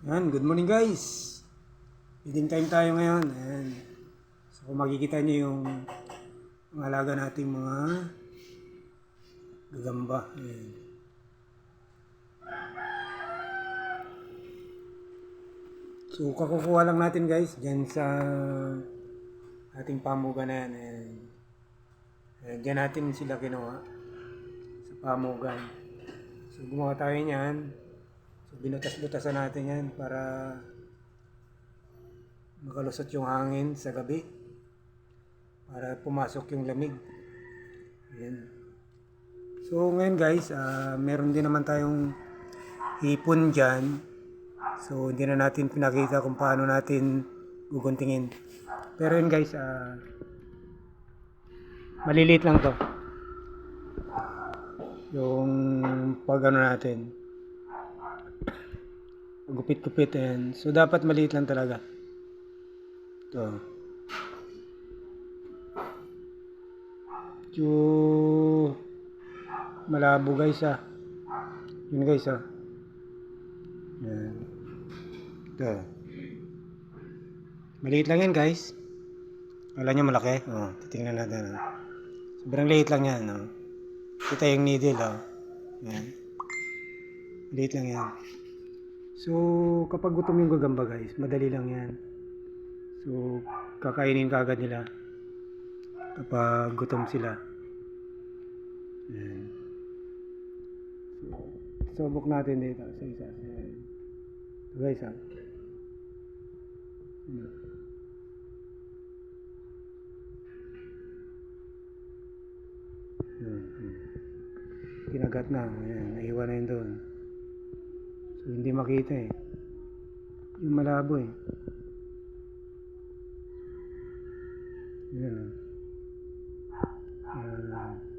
Yan, good morning guys. Feeding time tayo ngayon. Ayan. So kung makikita niyo yung mga alaga nating mga gagamba. Ayan. So kakukuha lang natin guys dyan sa ating pamugan na yan. Ayan. Ayan, dyan natin sila kinuha sa pamugan. So gumawa tayo niyan. So binutas-butasan natin yan para makalusot yung hangin sa gabi. Para pumasok yung lamig. Ayan. So ngayon guys, ah, meron din naman tayong hipon dyan. So hindi na natin pinakita kung paano natin guguntingin. Pero yun guys, ah, maliliit lang to. Yung pag ano natin. Gupit-gupit yan. So dapat maliit lang talaga. Ito. Medyo malabo guys ah. Yun guys ah. Yan. Ito. Maliit lang yan guys. Wala nyo malaki? Oh, titingnan natin. ah. Sobrang liit lang yan. Oh. Kita yung needle. Oh. Yan. Maliit lang yan. So, kapag gutom yung gagamba guys, madali lang yan. So, kakainin ka agad nila kapag gutom sila. Yan. So, subok natin dito sa isa. Yan. Ito guys ah. Yan. Yan, yan. Kinagat na. Ayan, naiwan na yun doon. Hindi makita eh. Yung malabo eh. Yan ah. Yan.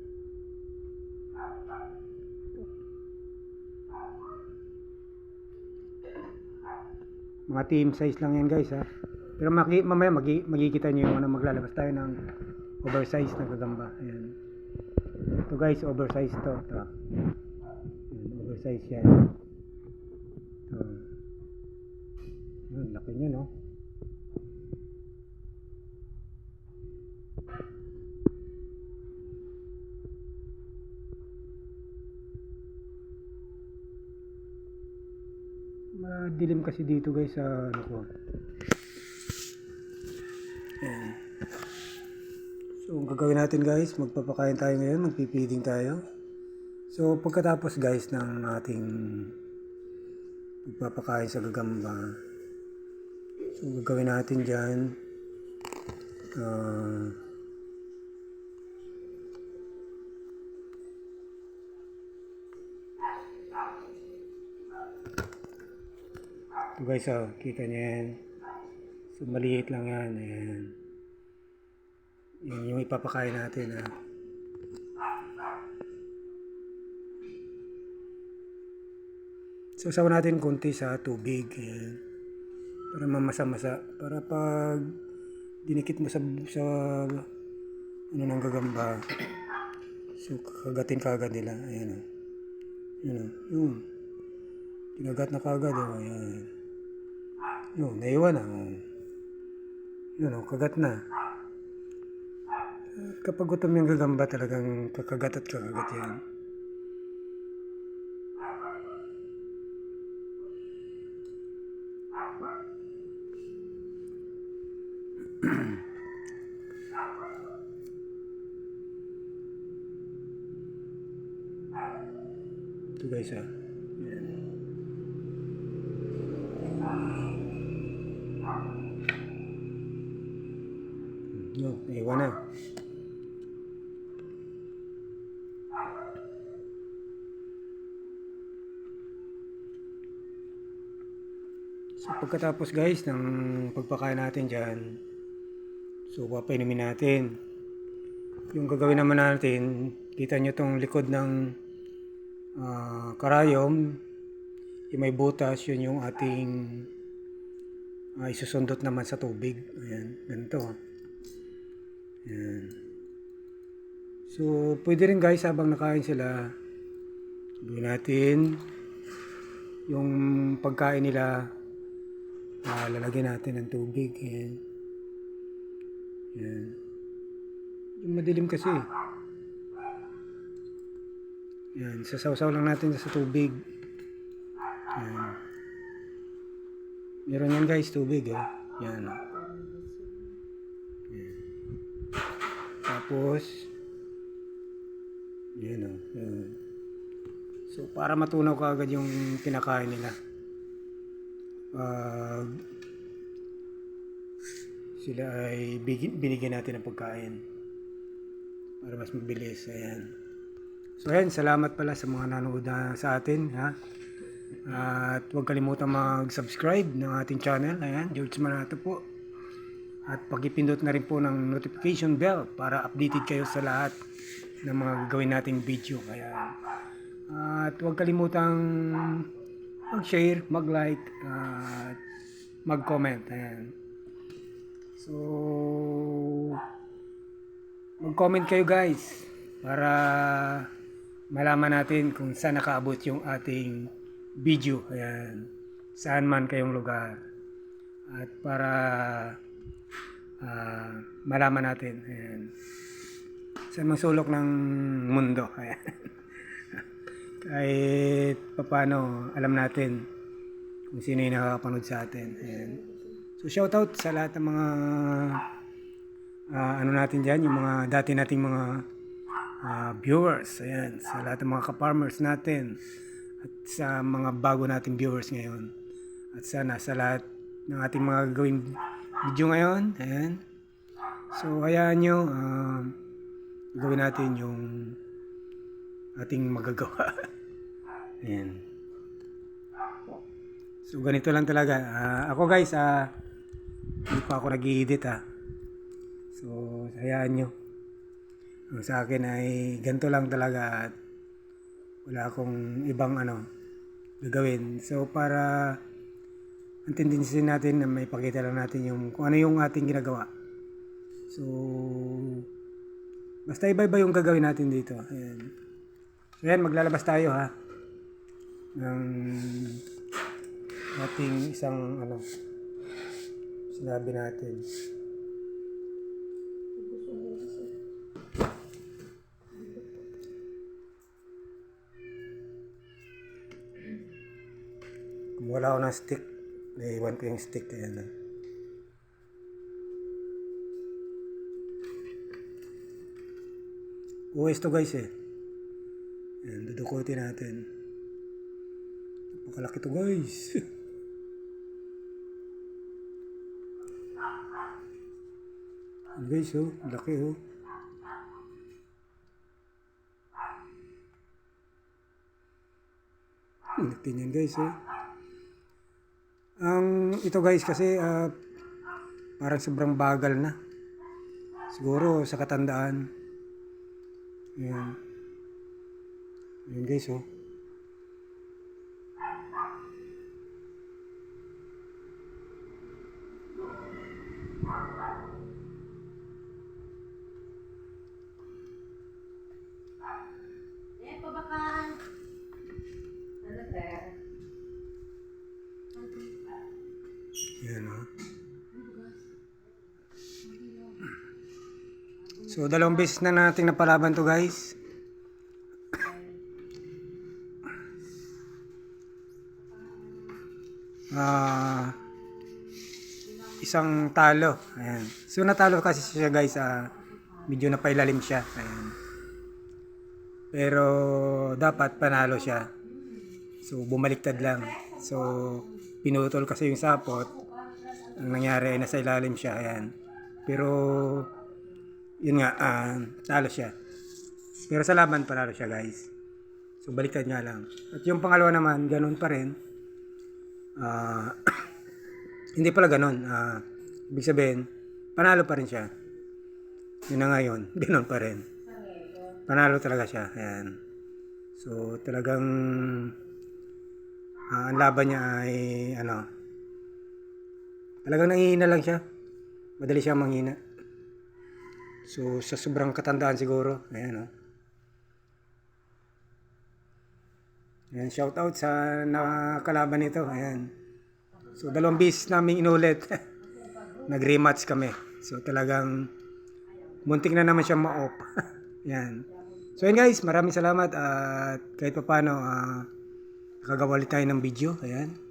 Mga team size lang yan guys ha. Pero maki, mamaya magi, magkikita nyo yung ano, maglalabas tayo ng oversize na gagamba. Ayan. Ito guys, oversize to. Ito. Ayan, oversize yan. Ito. Yun, laki niya no. Madilim kasi dito guys sa ano ko. Ayan. So, ang gagawin natin guys, magpapakain tayo ngayon, magpipiding tayo. So, pagkatapos guys ng ating magpapakain sa gagamba, so gagawin natin dyan, ah, ito guys, oh, kita niyo yan. So, maliit lang yan. Ayan. Yan yung ipapakain natin. Ha. So, sawa natin konti sa tubig. Ayan. Para mamasa-masa. Para pag dinikit mo sa, sa ano ng gagamba. So, kagatin kagad nila. Ayan o. Ayan o. Yun. Kinagat na kagad o. Ayan. Yun, naiwan na. Oh. Yun o, kagat na. Kapag gutom yung gagamba talagang kakagat at kakagat yan. Ito guys ah. Yan. No, naiwan na. So pagkatapos guys ng pagpakain natin dyan, so papainumin natin. Yung gagawin naman natin, kita nyo tong likod ng ah, karayom, yung may butas, yun yung ating ah, isusundot naman sa tubig. Ayan, ganito. Ayan. So, pwede rin guys habang nakain sila, gawin natin yung pagkain nila Ah, lalagyan natin ng tubig. Ayan. Ayan. Yung madilim kasi. Ayan. Sasawsaw lang natin sa tubig. Ayan. Meron yan guys, tubig. Eh. Yan. Ayan. Tapos, yan o. Yan. So, para matunaw ka agad yung kinakain nila. Pag sila ay binigyan natin ng pagkain para mas mabilis. Ayan. So, ayan. Salamat pala sa mga nanood na sa atin. Ha? At huwag kalimutan mag-subscribe ng ating channel. Ayan, George Manato po. At pagipindot na rin po ng notification bell para updated kayo sa lahat ng mga gagawin nating video. Kaya, at huwag kalimutang mag-share, mag-like, at mag-comment. Ayan. So, mag-comment kayo guys para malaman natin kung saan nakaabot yung ating video. Ayan. Saan man kayong lugar. At para ah, malaman natin. Ayan. Saan mang sulok ng mundo. Ayan. Kahit papano alam natin kung sino yung nakakapanood sa atin. Ayan. So shoutout sa lahat ng mga ah, ano natin dyan, yung mga dati nating mga ah, viewers. Ayan, sa lahat ng mga ka-farmers natin at sa mga bago nating viewers ngayon. At sana sa lahat ng ating mga gawing video ngayon. Ayan. So, hayaan nyo, um, gawin natin yung ating magagawa. Ayan. So, ganito lang talaga. Ah, ako guys, ah, hindi pa ako nag-edit ah. So, hayaan nyo. Sa akin ay ganito lang talaga at wala akong ibang ano gagawin. So, para ang tendency natin na may pakita lang natin yung kung ano yung ating ginagawa. So, basta iba-iba yung gagawin natin dito. Ayan. So, ayan, maglalabas tayo ha. Ng ating isang ano sinabi natin. Ako ng stick. Naiwan ko yung stick. Ayan na. US to guys eh. Ayan, dudukutin natin. Napakalaki to guys. Ayan guys oh, laki oh. Laki niyan guys oh. Ang ito guys kasi ah, parang sobrang bagal na. Siguro sa katandaan. Ayan. Ayan guys oh. Eh, baka... Ano, sir? Ayan oh. So dalawang beses na nating napalaban to guys. Ah isang talo. Ayan. So natalo kasi siya guys. ah medyo napailalim siya. Ayan. Pero dapat panalo siya. So bumaliktad lang. So pinutol kasi yung sapot. Ang nangyari ay nasa ilalim siya. Ayan. Pero yun nga, ah, talo siya. Pero sa laban panalo siya guys. So baliktad nga lang. At yung pangalawa naman, ganun pa rin. Ah hindi pala ganun. Ah, ibig sabihin, panalo pa rin siya. Yun na ngayon, ganun pa rin. Panalo talaga siya. Ayan. So, talagang ah, ang laban niya ay ano, talagang nangihina lang siya. Madali siya manghina. So, sa sobrang katandaan siguro. Ayan, oh. Ayan, shout out sa nakakalaban nito. Ayan. So, dalawang beses namin inulit. Nag-rematch kami. So, talagang muntik na naman siya ma-off. Yan. So, yun guys, maraming salamat at kahit pa paano, ah, nakagawa ulit tayo ng video. Ayan.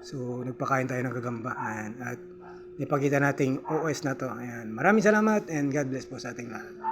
So, nagpakain tayo ng gagamba. Ayan. At ipakita nating OS na to. Ayan. Maraming salamat and God bless po sa ating lahat.